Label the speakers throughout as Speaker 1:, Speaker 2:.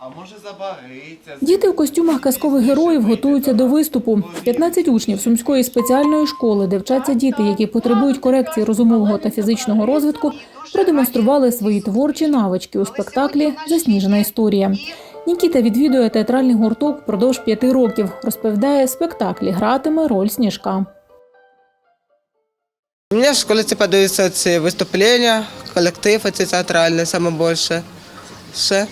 Speaker 1: А може забариться.
Speaker 2: Діти у костюмах казкових героїв готуються до виступу. 15 учнів сумської спеціальної школи, де вчаться діти, які потребують корекції розумового та фізичного розвитку, продемонстрували свої творчі навички у спектаклі Засніжена історія. Нікіта відвідує театральний гурток впродовж п'яти років. Розповідає, спектаклі гратиме роль сніжка.
Speaker 3: Мне в школе типа даются эти выступления, коллектив эти театральные самое больше. Ще.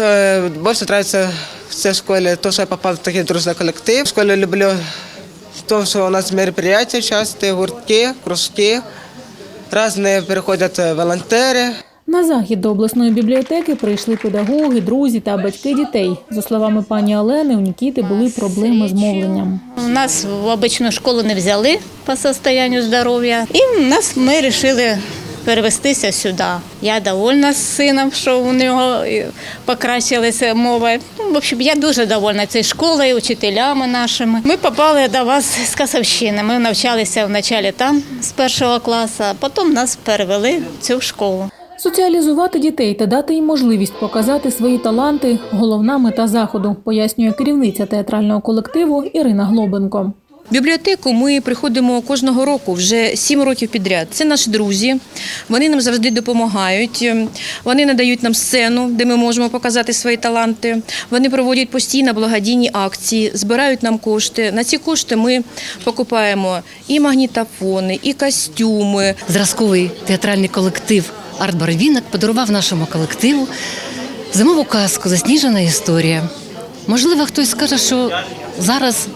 Speaker 3: Э, Больше нравится в цій школе то, что я попал в такой дружный коллектив. В школе люблю то, что у нас мероприятия частые, гуртки, кружки. Разные приходят э, волонтеры.
Speaker 2: На захід до обласної бібліотеки прийшли педагоги, друзі та батьки дітей. За словами пані Олени, у Нікіти були проблеми з мовленням.
Speaker 4: У нас в обичну школу не взяли по состоянию здоров'я. І нас ми вирішили перевестися сюди. Я довольна з сином, що у нього покращилася мова. Ну, в общем, я дуже довольна цією школою, учителями нашими. Ми попали до вас з Касовщини. Ми навчалися вначалі там з першого класу, а потім нас перевели в цю школу.
Speaker 2: Соціалізувати дітей та дати їм можливість показати свої таланти головна мета заходу, пояснює керівниця театрального колективу Ірина Глобенко.
Speaker 5: Бібліотеку ми приходимо кожного року, вже сім років підряд. Це наші друзі. Вони нам завжди допомагають. Вони надають нам сцену, де ми можемо показати свої таланти. Вони проводять постійно благодійні акції, збирають нам кошти. На ці кошти ми покупаємо і магнітофони, і костюми.
Speaker 6: зразковий театральний колектив Арт Барвінок подарував нашому колективу зимову казку Засніжена історія. Можливо, хтось скаже, що зараз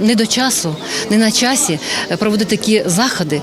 Speaker 6: не до часу, не на часі е, проводити такі заходи,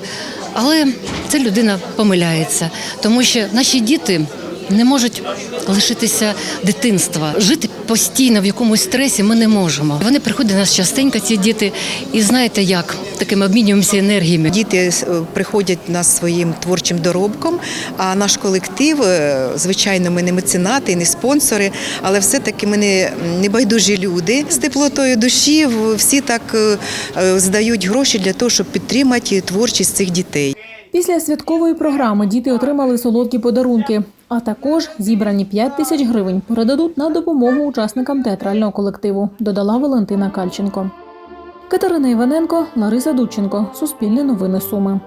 Speaker 6: але ця людина помиляється, тому що наші діти. Не можуть лишитися дитинства, жити постійно в якомусь стресі ми не можемо. Вони приходять до нас частенько, ці діти, і знаєте як, такими обмінюємося енергіями.
Speaker 7: Діти е, приходять на своїм творчим доробком, а наш колектив, е, звичайно, ми не меценати, не спонсори, але все-таки ми не, не байдужі люди з теплотою душі. Всі так е, здають гроші для того, щоб підтримати творчість цих дітей.
Speaker 2: Після святкової програми діти отримали солодкі подарунки, а також зібрані 5 тисяч гривень передадуть на допомогу учасникам театрального колективу, додала Валентина Кальченко. Катерина Іваненко, Лариса Дудченко. Суспільне новини Суми.